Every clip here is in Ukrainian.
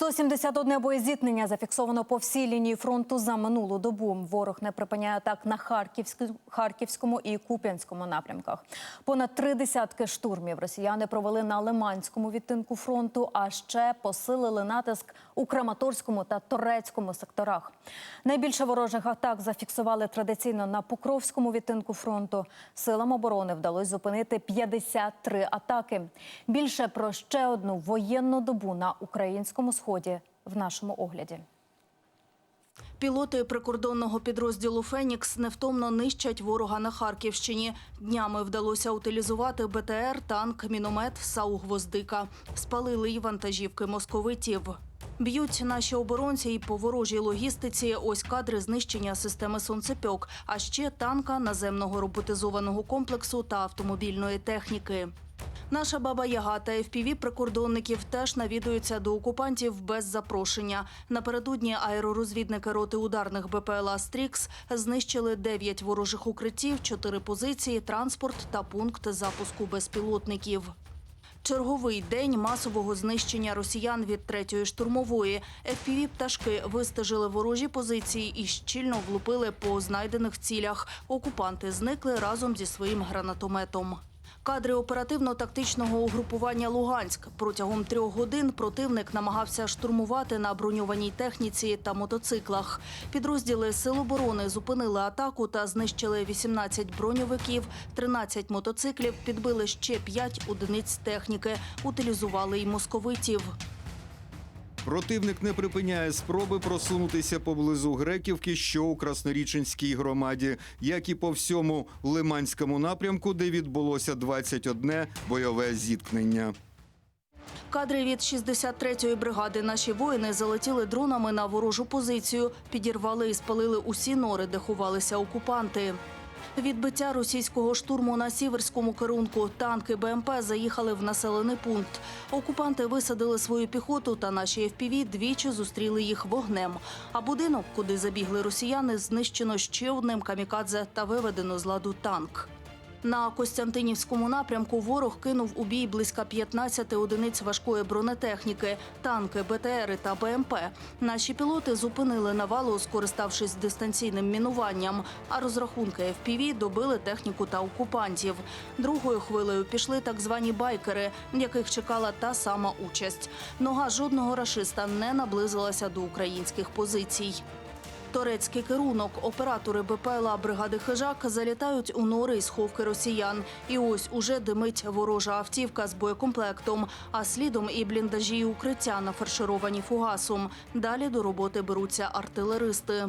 171 боєзіткнення зафіксовано по всій лінії фронту за минулу добу. Ворог не припиняє атак на Харківську- Харківському і Куп'янському напрямках. Понад три десятки штурмів росіяни провели на Лиманському відтинку фронту, а ще посилили натиск у Краматорському та Торецькому секторах. Найбільше ворожих атак зафіксували традиційно на Покровському відтинку фронту. Силам оборони вдалося зупинити 53 атаки. Більше про ще одну воєнну добу на українському сході в нашому огляді. Пілоти прикордонного підрозділу Фенікс невтомно нищать ворога на Харківщині. Днями вдалося утилізувати БТР, танк, міномет, САУ «Гвоздика». Спалили й вантажівки московитів. Б'ють наші оборонці і по ворожій логістиці. Ось кадри знищення системи сонцепьок, а ще танка, наземного роботизованого комплексу та автомобільної техніки. Наша баба Яга та fpv прикордонників теж навідуються до окупантів без запрошення. Напередодні аеророзвідники роти ударних БПЛА Стрікс знищили 9 ворожих укриттів, 4 позиції, транспорт та пункт запуску безпілотників. Черговий день масового знищення росіян від третьої штурмової. fpv пташки вистежили ворожі позиції і щільно влупили по знайдених цілях. Окупанти зникли разом зі своїм гранатометом. Кадри оперативно-тактичного угрупування Луганськ. Протягом трьох годин противник намагався штурмувати на броньованій техніці та мотоциклах. Підрозділи Сил оборони зупинили атаку та знищили 18 броньовиків, 13 мотоциклів, підбили ще 5 одиниць техніки, утилізували й московитів. Противник не припиняє спроби просунутися поблизу Греківки, що у Красноріченській громаді, як і по всьому Лиманському напрямку, де відбулося 21 бойове зіткнення. Кадри від 63-ї бригади. Наші воїни залетіли дронами на ворожу позицію, підірвали і спалили усі нори, де ховалися окупанти. Відбиття російського штурму на сіверському керунку. Танки БМП заїхали в населений пункт. Окупанти висадили свою піхоту, та наші ФПВ двічі зустріли їх вогнем. А будинок, куди забігли росіяни, знищено ще одним камікадзе та виведено з ладу танк. На Костянтинівському напрямку ворог кинув у бій близько 15 одиниць важкої бронетехніки, танки, БТРи та БМП. Наші пілоти зупинили навалу, скориставшись дистанційним мінуванням. А розрахунки FPV добили техніку та окупантів. Другою хвилею пішли так звані байкери, яких чекала та сама участь. Нога жодного рашиста не наблизилася до українських позицій. Торецький керунок, оператори БПЛА бригади Хижак залітають у нори і сховки росіян. І ось уже димить ворожа автівка з боєкомплектом, а слідом і бліндажі і укриття нафаршировані фугасом. Далі до роботи беруться артилеристи.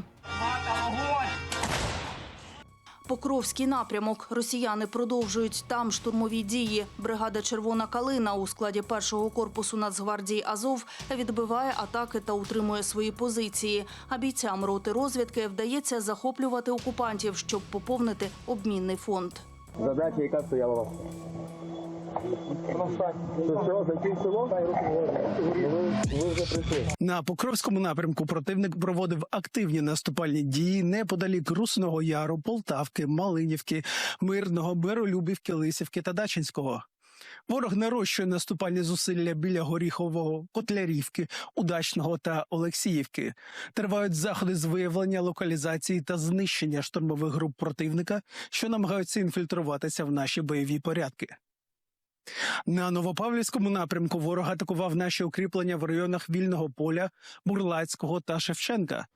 Покровський напрямок. Росіяни продовжують там штурмові дії. Бригада Червона калина у складі першого корпусу Нацгвардії Азов відбиває атаки та утримує свої позиції. А бійцям роти розвідки вдається захоплювати окупантів, щоб поповнити обмінний фонд. Задача, яка стояла вас? На Покровському напрямку противник проводив активні наступальні дії неподалік Русного Яру, Полтавки, Малинівки, Мирного, Беролюбівки, Лисівки та Дачинського. Ворог нарощує наступальні зусилля біля Горіхового, Котлярівки, Удачного та Олексіївки. Тривають заходи з виявлення локалізації та знищення штурмових груп противника, що намагаються інфільтруватися в наші бойові порядки. На Новопавлівському напрямку ворог атакував наші укріплення в районах Вільного поля, Бурлацького та Шевченка.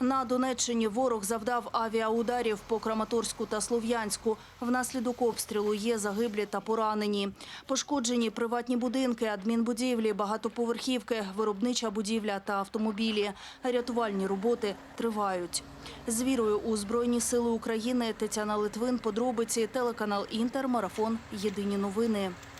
На Донеччині ворог завдав авіаударів по Краматорську та Слов'янську. Внаслідок обстрілу є загиблі та поранені. Пошкоджені приватні будинки, адмінбудівлі, багатоповерхівки, виробнича будівля та автомобілі. Рятувальні роботи тривають. З вірою у Збройні Сили України Тетяна Литвин, подробиці, телеканал Інтер, марафон, єдині новини.